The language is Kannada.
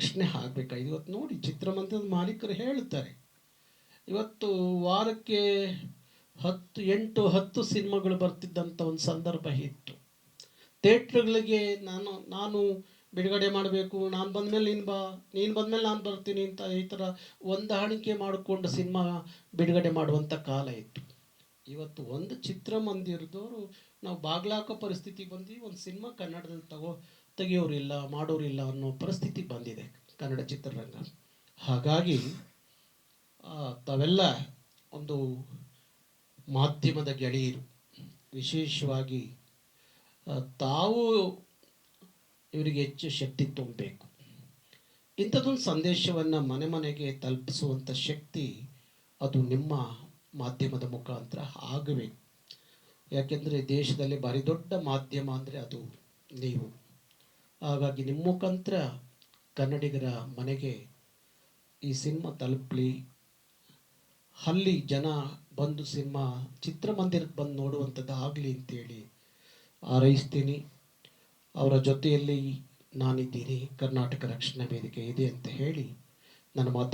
ರಕ್ಷಣೆ ಆಗಬೇಕಾಗಿದೆ ಇವತ್ತು ನೋಡಿ ಚಿತ್ರಮಂದಿರದ ಮಾಲೀಕರು ಹೇಳ್ತಾರೆ ಇವತ್ತು ವಾರಕ್ಕೆ ಹತ್ತು, ಎಂಟು, ಹತ್ತು ಸಿನಿಮಾಗಳು ಬರ್ತಿದ್ದಂಥ ಒಂದು ಸಂದರ್ಭ ಇತ್ತು. ಥಿಯೇಟ್ರ್ಗಳಿಗೆ ನಾನು ನಾನು ಬಿಡುಗಡೆ ಮಾಡಬೇಕು, ನಾನು ಬಂದಮೇಲೆ ನೀನು ಬಾ, ನೀನು ಬಂದಮೇಲೆ ನಾನು ಬರ್ತೀನಿ ಅಂತ ಈ ಥರ ಹೊಂದಾಣಿಕೆ ಮಾಡಿಕೊಂಡು ಸಿನಿಮಾ ಬಿಡುಗಡೆ ಮಾಡುವಂಥ ಕಾಲ ಇತ್ತು. ಇವತ್ತು ಒಂದು ಚಿತ್ರಮಂದಿರದವರು ನಾವು ಬಾಗ್ಲಾಕೋ ಪರಿಸ್ಥಿತಿ ಬಂದು ಒಂದು ಸಿನಿಮಾ ಕನ್ನಡದಲ್ಲಿ ತಗೋ ತೆಗಿಯೋರಿಲ್ಲ, ಮಾಡೋರಿಲ್ಲ ಅನ್ನೋ ಪರಿಸ್ಥಿತಿ ಬಂದಿದೆ ಕನ್ನಡ ಚಿತ್ರರಂಗ. ಹಾಗಾಗಿ ತಾವೆಲ್ಲ ಒಂದು ಮಾಧ್ಯಮದ ಗೆಳೆಯರು. ವಿಶೇಷವಾಗಿ ತಾವು ಇವರಿಗೆ ಹೆಚ್ಚು ಶಕ್ತಿ ತುಂಬಬೇಕು. ಇಂಥದ್ದೊಂದು ಸಂದೇಶವನ್ನು ಮನೆ ಮನೆಗೆ ತಲುಪಿಸುವಂಥ ಶಕ್ತಿ ಅದು ನಿಮ್ಮ ಮಾಧ್ಯಮದ ಮುಖಾಂತರ ಆಗಬೇಕು. ಯಾಕೆಂದರೆ ದೇಶದಲ್ಲಿ ಭಾರಿ ದೊಡ್ಡ ಮಾಧ್ಯಮ ಅಂದರೆ ಅದು ನೀವು. ಹಾಗಾಗಿ ನಿಮ್ಮ ಮುಖಾಂತರ ಕನ್ನಡಿಗರ ಮನೆಗೆ ಈ ಸಿನಿಮಾ ತಲುಪಲಿ. ಅಲ್ಲಿ ಜನ ಬಂದು ಸಿನಿಮಾ ಚಿತ್ರಮಂದಿರಕ್ಕೆ ಬಂದು ನೋಡುವಂಥದ್ದು ಆಗಲಿ ಅಂತೇಳಿ ಹಾರೈಸ್ತೀನಿ. ಅವರ ಜೊತೆಯಲ್ಲಿ ನಾನಿದ್ದೀನಿ. ಕರ್ನಾಟಕ ರಕ್ಷಣಾ ವೇದಿಕೆ ಇದೆ ಅಂತ ಹೇಳಿ ನನ್ನ ಮಾಧ್ಯಮ